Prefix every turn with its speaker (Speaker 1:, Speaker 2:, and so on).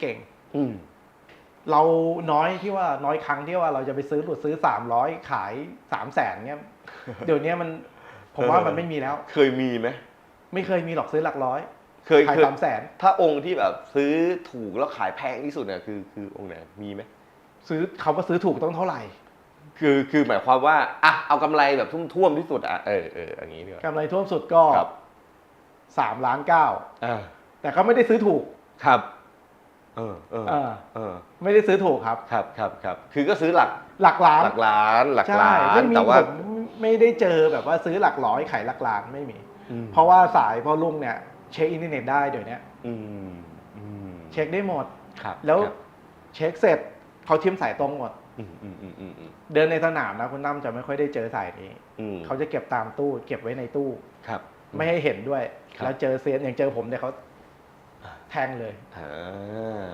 Speaker 1: เก่ง
Speaker 2: อืม
Speaker 1: เราน้อยที่ว่าน้อยครั้งที่ว่าเราจะไปซื้อหลุดซื้อสามร้อยขายสามแสนเนี้ย เดี๋ยวนี้มัน ผมว่ามันไม่มีแล้ว
Speaker 2: เคยมีไหม
Speaker 1: ไม่เคยมีหรอกซื้อหลักร้อย
Speaker 2: เคย
Speaker 1: ขาย
Speaker 2: เคย
Speaker 1: สามแสน
Speaker 2: ถ้าองค์ที่แบบซื้อถูกแล้วขายแพงที่สุดเนี่ยคือคือองค์ไหนมีไหม
Speaker 1: ซื้อเขาก็ซื้อถูกต้องเท่าไหร่
Speaker 2: คือคือหมายความว่าอะเอากำไรแบบทุ่มๆที่สุดอะเออเอออย่างนี้ดีกว่ากำ
Speaker 1: ไรท่วมสุดก็
Speaker 2: ครับ
Speaker 1: สามล้านเก้า
Speaker 2: อ่า
Speaker 1: แต่ก็ไม่ได้ซื้อถูก
Speaker 2: ครับ เออเออ
Speaker 1: เออ
Speaker 2: เออ
Speaker 1: ไม่ได้ซื้อถูกครับ
Speaker 2: ครับครับครับคือก็ซื้อหลัก
Speaker 1: หลักล้าน
Speaker 2: หลักล้านหลัก
Speaker 1: ใช่
Speaker 2: ล้าน
Speaker 1: ไม่มี
Speaker 2: แต่ว่า
Speaker 1: ผมไม่ได้เจอแบบว่าซื้อหลักร้อยขายหลักล้านไม่มี
Speaker 2: อืม
Speaker 1: เพราะว่าสายพ่อลุงเนี่ยเช็คอินเทอร์เน็ตได้เดี๋ยวนี้
Speaker 2: อืมอืม
Speaker 1: เช็คได้หมด
Speaker 2: ครับ
Speaker 1: แล้ว
Speaker 2: ครับ
Speaker 1: เช็คเสร็จเขาทิมสายตรงหมด
Speaker 2: อืมอืมอืมอืมอืม
Speaker 1: เดินในสนามนะคุณตั้มจะไม่ค่อยได้เจอสายนี้
Speaker 2: อืม
Speaker 1: เขาจะเก็บตามตู้เก็บไว้ในตู้
Speaker 2: ครับ
Speaker 1: ไม่ให้เห็นด้วย
Speaker 2: ครับ
Speaker 1: แล้วเจอเซียนอย่างเจอผมเนี่ยเขา
Speaker 2: อ่า
Speaker 1: แทงเลย
Speaker 2: อ่า